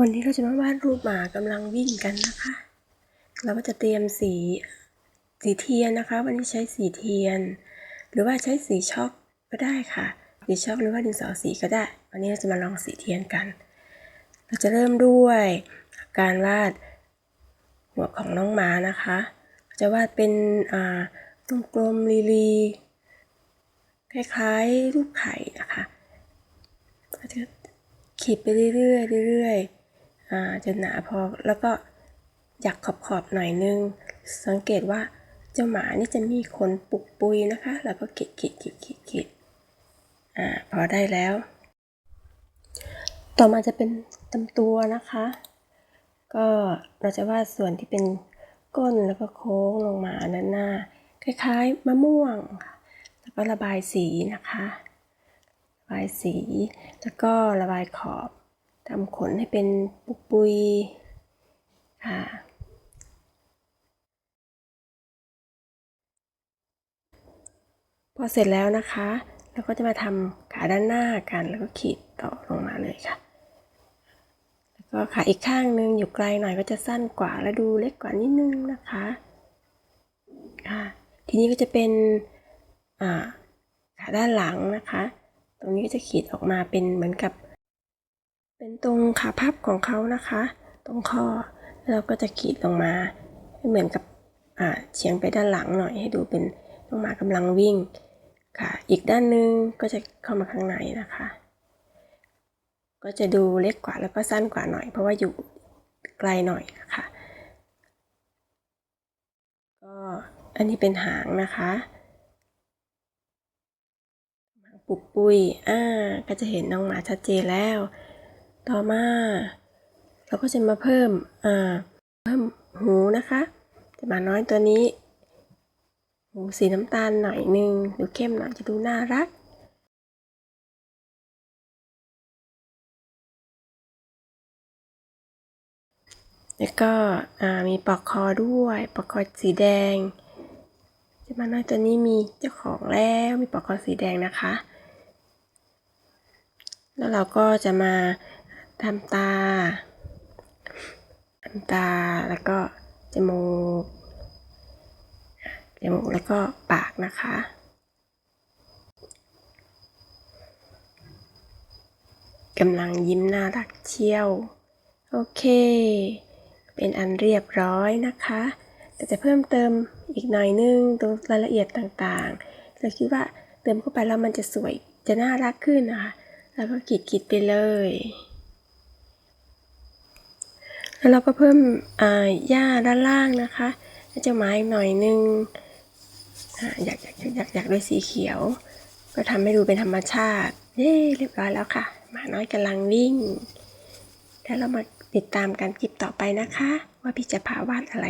วันนี้เราจะมาวาดรูปหมากำลังวิ่งกันนะคะ เราก็จะเตรียมสีสีเทียนนะคะ วันนี้ใช้สีเทียน หรือว่าใช้สีช็อกก็ได้ค่ะ สีช็อกหรือว่าดินสอสีก็ได้ วันนี้เราจะมาลองสีเทียนกัน เราจะเริ่มด้วยการวาดหัวของน้องหมานะคะ จะวาดเป็นอ่าตรงกลมๆลีลีคล้ายๆรูปไข่นะคะ ขีดไปเรื่อยๆเรื่อยๆอ่าจนหนาพอแล้วก็อยากขอบๆหน่อยนึง สังเกตว่าเจ้าหมานี่จะมีขนปุกปุยนะคะ แล้วก็ขีดขีดขีดขีดขีดอ่าพอได้แล้ว ต่อมาจะเป็นตำตัวนะคะ ก็เราจะวาดส่วนที่เป็นก้นแล้วก็โค้งลงมาด้านหน้า คล้ายๆมะม่วง แล้วก็ระบายสีนะคะ ระบายสี แล้วก็ระบายขอบทำขนให้เป็นปุกปุยค่ะพอเสร็จแล้วนะคะเราก็จะมาทำขาด้านหน้ากันแล้วก็ขีดต่อลงมาเลยค่ะ แล้วก็ขาอีกข้างนึงอยู่ไกลหน่อยก็จะสั้นกว่าและดูเล็กกว่านิดนึงนะคะค่ะทีนี้ก็จะเป็นขาด้านหลังนะคะ นี้จะขีดออกมาเป็นเหมือนกับ เป็นตรงขาพับของเขานะคะ ตรงข้อแล้วเราก็จะขีดลงมาให้เหมือนกับอ่าเฉียงไปด้านหลังหน่อยให้ดูเป็นน้องหมากำลังวิ่งค่ะ อีกด้านนึงก็จะเข้ามาข้างในนะคะ ก็จะดูเล็กกว่าแล้วก็สั้นกว่าหน่อย เพราะว่าอยู่ไกลหน่อยนะคะก็อันนี้เป็นหางนะคะ ปุกปุยอ่าก็จะเห็นน้องหมาชัดเจนแล้ว ต่อมา เราก็จะมาเพิ่มอ่าเพิ่มหูนะคะแต่หมาน้อยตัวนี้ หูสีน้ำตาลหน่อยนึงดูเข้มหน่อยจะดูน่ารักแล้วก็อ่ามีปลอกคอด้วยปลอกคอสีแดงจ้าหมาน้อยตัวนี้มีเจ้าของแล้วมีปลอกคอสีแดงนะคะ แล้วเราก็จะมาทำตาทำตาแล้วก็จมูก จมูกแล้วก็ปากนะคะ กำลังยิ้มน่ารักเชียว โอเค เป็นอันเรียบร้อยนะคะ แต่จะเพิ่มเติมอีกหน่อยนึงตรงรายละเอียดต่างๆ เราคิดว่าเติมเข้าไปแล้วมันจะสวยจะน่ารักขึ้นนะคะ แล้วก็ขีดขีดๆไปเลย แล้วเราก็เพิ่มอ่าหญ้าด้านล่างนะคะแล้วจะไม้หน่อยนึงอ่าอยากอยากอยากอยากด้วยสีเขียว ก็ทำให้ดูเป็นธรรมชาติ เย้เรียบร้อยแล้วค่ะหมาน้อยกำลังวิ่ง แล้วเรามาติดตามการคลิปต่อไปนะคะ ว่าพี่จะพาวาดอะไร